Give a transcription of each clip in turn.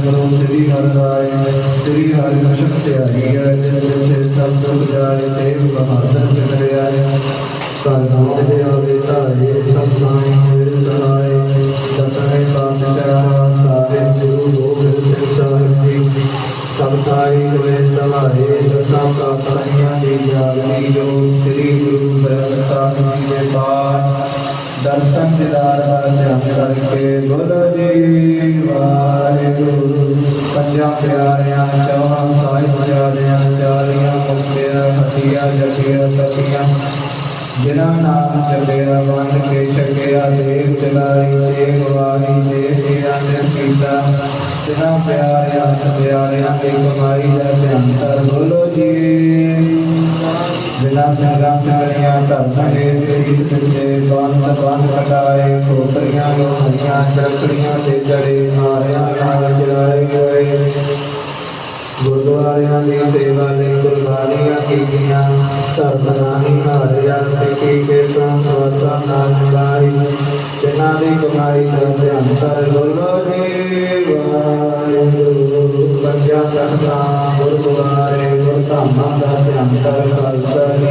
ਕਰੋ ਸ੍ਰੀ ਹਰਿ ਰਾਏ ਸ੍ਰੀ ਹਰਿ ਨਸ਼ਕ ਧਿਆਈ ਹੈ ਜਿਸ ਜਿਸੇ ਸਭ ਦੁਖ ਜਾਏ ਤੇ ਬਹਾਦਰ ਬਿਗੜਿਆ ਕਰ ਨਾਮ ਦੇ ਆਵੇ ਧਾਰੇ ਸਭ ਨਾਮ ਮੇਰੇ ਸਹਾਏ ਦਰਸ਼ਨ ਦਿਦਾਰ ਦਾ ਧਿਆਨ ਕਰਕੇ ਬੋਲੋ ਜੀ ਵਾਹਿਗੁਰੂ ਪੰਜਾਂ ਪਿਆਰਿਆਂ ਚੌਹਾਂ ਸਾਹਿਬਜ਼ਾਦਿਆਂ ਚਾਰੀਆਂ ਮੁਕਤਿਆਂ ਹਟੀਆਂ ਜਗੀਆਂ ਸਖੀਆਂ ਜਿਨ੍ਹਾਂ ਨਾਮ ਜਪਿਆ ਵੰਡ ਕੇ ਛਕਿਆ ਦੇਵ ਚਲਾਈ ਦੇਵ ਵਾਰੀ ਦੇਵ ਜੀਆਂ ਨੇ ਕੀਤਾ ਜਿਨ੍ਹਾਂ ਪਿਆਰਿਆਂ ਪਿਆਰਿਆਂ ਦੀ ਕਮਾਈ ਦਾ ਧਿਆਨ ਕਰ ਬੋਲੋ ਜੀ ਬਿਨਾ ਸੰਗਰਾਮ ਸੰਗਰੀਆਂ ਧਰਮ ਦੇ ਤੇਰੀ ਤੇ भगवान भगवान कटाए कोतरियाँ लोहियाँ चरकड़ियाँ से चढ़े नारियाँ नार चलाए गए गुरुद्वारियाँ दी सेवा ने कुर्बानियाँ कीतियाँ सरबनानी नारिया सिकी के संस्वासा नाम लाई बिना दी कमाई करते अंतर बोलो देवाय गुरु प्रज्ञा करता गुरुद्वारे गुरु धामा करते अंतर कल्पनी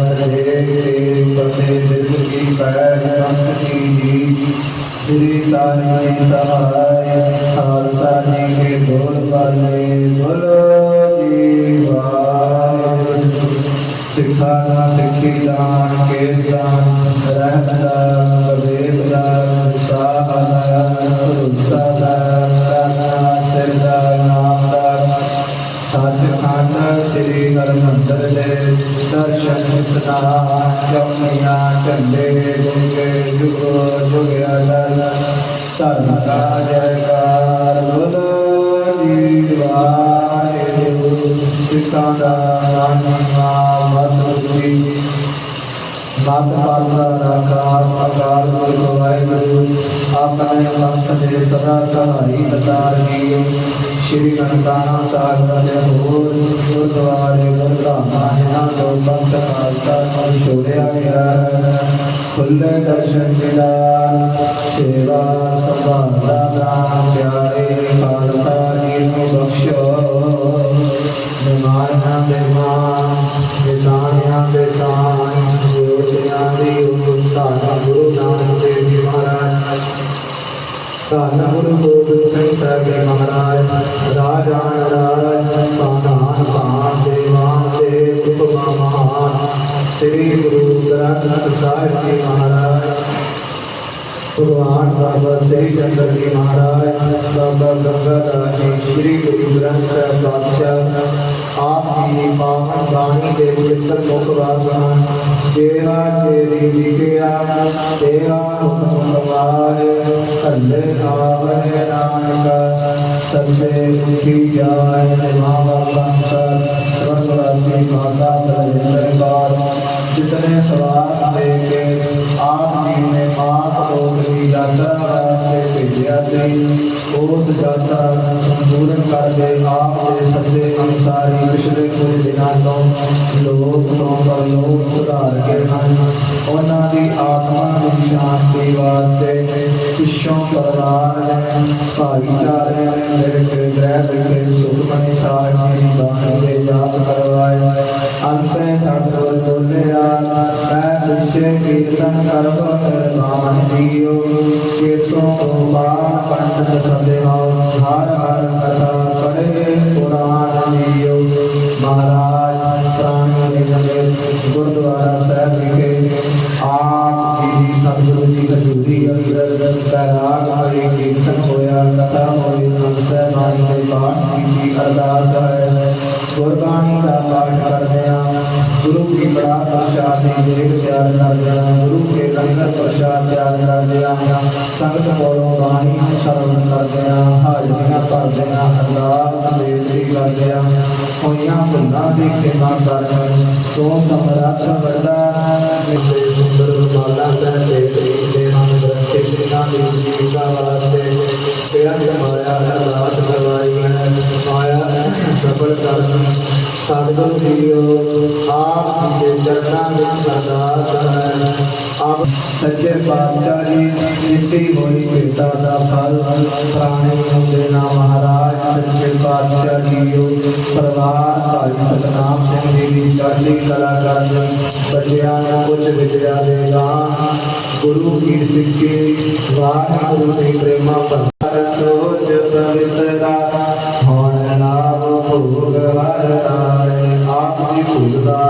श्री साई सहाय हर साई के बोल पर बोल श्री परमसरले दर्शनिया चंदे युगे युग युग अदल सर्वदा जयकार बोलो पिता माता पार्वती आपनाय संस्कृत सदा सहरी प्रचारणी श्री घंटाना सागर गुरुद्वारे गुरुमाया गौतम सूर्याय खुल्ले दर्शन मिला सेवा संवादा प्यारे पालता बख्शो निर्माण निर्माण निर्माण निर्माण योजना ਧੰਨ ਗੁਰੂ ਗੋਬਿੰਦ ਸਿੰਘ ਸਾਹਿਬ ਜੀ ਮਹਾਰਾਜ ਰਾਜਾਨ ਰਾਜ ਸਾਧਾਨ ਭਾਨ ਦੇਵਾਨ ਦੇ ਉਪਮਾ ਮਹਾਨ ਸ੍ਰੀ ਗੁਰੂ ਗ੍ਰੰਥ ਸਾਹਿਬ ਜੀ ਮਹਾਰਾਜ भगवान बाबा श्री चंद्र जी महाराज बाबा गंगादास जी श्री गुरु ग्रंथ साहब पातशाह आप जी पावन वाणी के पवित्र मुखवास तेरा तेरी विजया, तेरा मुखवाय सल्ले नावन नानका सल्ले उठी जाय मामा पंकर सर्वराशि माता सल्ले बार जितने सवाल लेके आप जी ने माँ को ਜੀ ਨੇ ਮਾਤ ਲੋਕ ਦੀ ਯਾਤਰਾ ਵਾਸਤੇ ਭੇਜਿਆ ਸੀ ਉਸ ਯਾਤਰਾ ਨੂੰ ਸੰਪੂਰਨ ਕਰਦੇ ਆਪ ਦੇ ਸੱਚੇ ਅਨੁਸਾਰੀ ਪਿਛਲੇ ਕੁਝ ਦਿਨਾਂ ਤੋਂ ਲੋਕ ਤੋਂ ਪਰਲੋਕ ਸੁਧਾਰ ਕੇ ਹਨ। ਉਹਨਾਂ ਦੀ ਆਤਮਾ ਦੀ ਸ਼ਾਂਤੀ ਵਾਸਤੇ ਪਿੱਛੋਂ ਪਰਿਵਾਰ ਨੇ ਭਾਈਚਾਰੇ ਨੇ ਮੇਰੇ ਕੇ ਗ੍ਰਹਿ ਵਿਖੇ ਸੁਖਮਨੀ ਸਾਹਿਬ ਜੀ ਦੀ ਬਾਣੀ ਦੇ ਜਾਪ ਕਰਵਾਏ। ਅੰਤੇ ਸਤਿਗੁਰ ਬੋਲਿਆ, ਮੈਂ ਪਿੱਛੇ ਕੀਰਤਨ ਕਰਬ ਨਾਮ ਜੀਓ बाण पंडित सदेवा धार हर कथा करे पुराण महाराज प्राणी गुरुद्वारा साहब के आप सतगुरु जी का जूरी अंदर कैलाश हरे कीर्तन होया कथा होए संसय भाई के पाठ की अरदास है ਪਾਠ ਗੁਰਬਾਣੀ ਦਾ ਪਾਠ ਕਰਦੇ ਹਾਂ। ਗੁਰੂ ਕੀ ਬੜਾ ਪ੍ਰਸ਼ਾਦ ਦੀ ਦੇਖ ਤਿਆਰ ਕਰਦੇ ਹਾਂ। ਗੁਰੂ ਕੇ ਲੰਗਰ ਪ੍ਰਸ਼ਾਦ ਤਿਆਰ ਕਰਦੇ ਹਾਂ। ਸੰਗਤ ਕੋਲੋਂ ਬਾਣੀ ਸਰਵਣ ਕਰਦੇ ਹਾਂ। ਹਾਜ਼ਰੀਆਂ ਭਰਦੇ ਹਾਂ। ਅਰਦਾਸ ਬੇਨਤੀ ਕਰਦੇ ਹਾਂ। ਹੋਈਆਂ ਭੁੱਲਾਂ ਦੀ ਖਿਮਾ ਕਰ ਤੂੰ ਸਮਰੱਥ ਵੱਡਾ ਮੇਰੇ ਸੁੰਦਰ ਮਾਲਾ ਤੇ ਤੇ ਮਨ ਰੱਖੇ ਜਿਨਾ ਦੀ ਜੀਵਦਾ ਵਾਸਤੇ ਤੇਰਾ ਮਾਇਆ ਹੈ पढ़कर साधन दियो आपके चरणागत सरदार धन आप सच्चे बादशाह जी जितनी होली कृपा का फल प्राणी देना महाराज सच्चे बादशाह जीओ परिवार भाई सतनाम सिंह जी की चाली कलाकार बच्चिया कुछ विद्या देगा गुरु की सिक्के वाह गुरु की प्रेमा पर रखो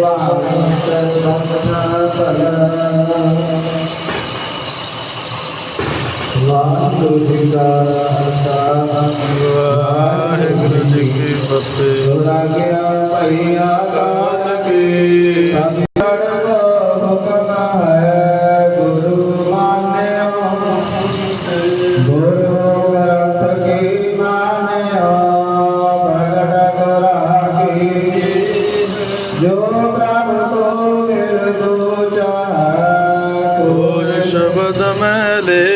ਭਾਵੇਂ ਸਰਬਤ ਨਾ ਭਲਾ ਵਾਹਿਗੁਰੂ ਜੀ ਕਾ ਖਾਲਸਾ ਵਾਹਿਗੁਰੂ ਜੀ ਕੀ ਫਤਿਹ। ਲਾਗਿਆ ਭਈ ਆਕਾਲ ਕੀ। চলে